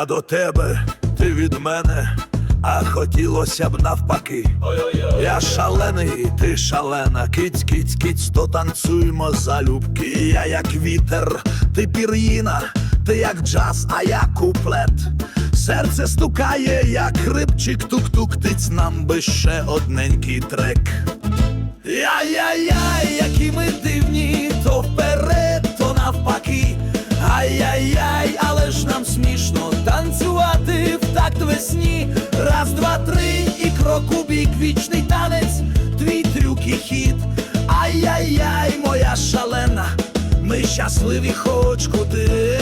Я до тебе, ти від мене, а хотілося б навпаки. Я шалений, ти шалена, киць, киць, киць, то танцюємо залюбки. Я як вітер, ти пір'їна, ти як джаз, а я куплет. Серце стукає, як хрипчик, тук-тук, тиць нам би ще одненький трек. Яй-яй-яй, які ми дивні, бік, вічний танець, твій трюк і хід. Ай-яй-яй, моя шалена, ми щасливі хоч куди.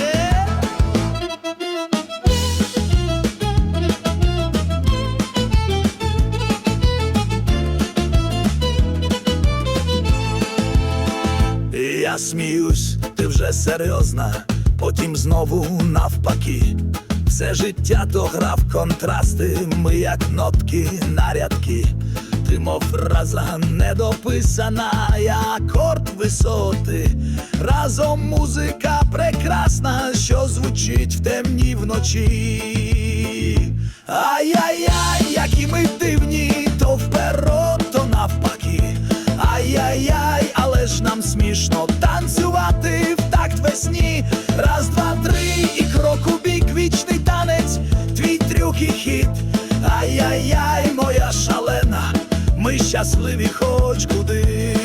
Я сміюсь, ти вже серйозна, потім знову навпаки. Все життя то гра в контрасти, ми як нотки нарядки. Ти мов фраза недописана, я акорд висоти. Разом музика прекрасна, що звучить в темній вночі. Ай-яй-яй, які ми дивні, то вперед, то навпаки. Ай-яй-яй, але ж нам смішно танцювати в такт весні. Раз, два, три, і крок і хід. Ай-яй-яй, моя шалена, ми щасливі хоч куди.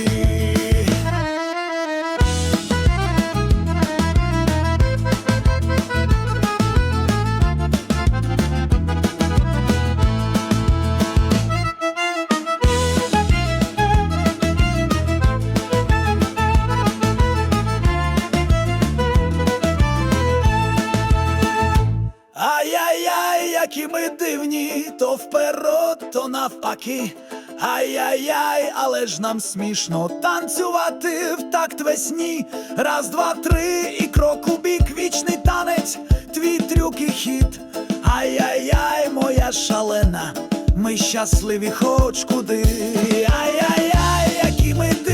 То вперед, то навпаки. Ай-яй-яй, але ж нам смішно танцювати в такт весні. Раз, два, три, і крок у бік, вічний танець, твій трюк і хід. Ай-яй-яй, моя шалена, ми щасливі хоч куди. Ай-яй-яй, які ми дивні,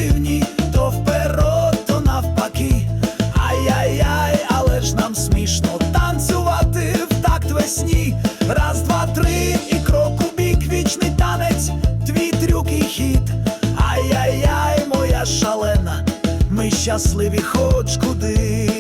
щасливі хоч куди.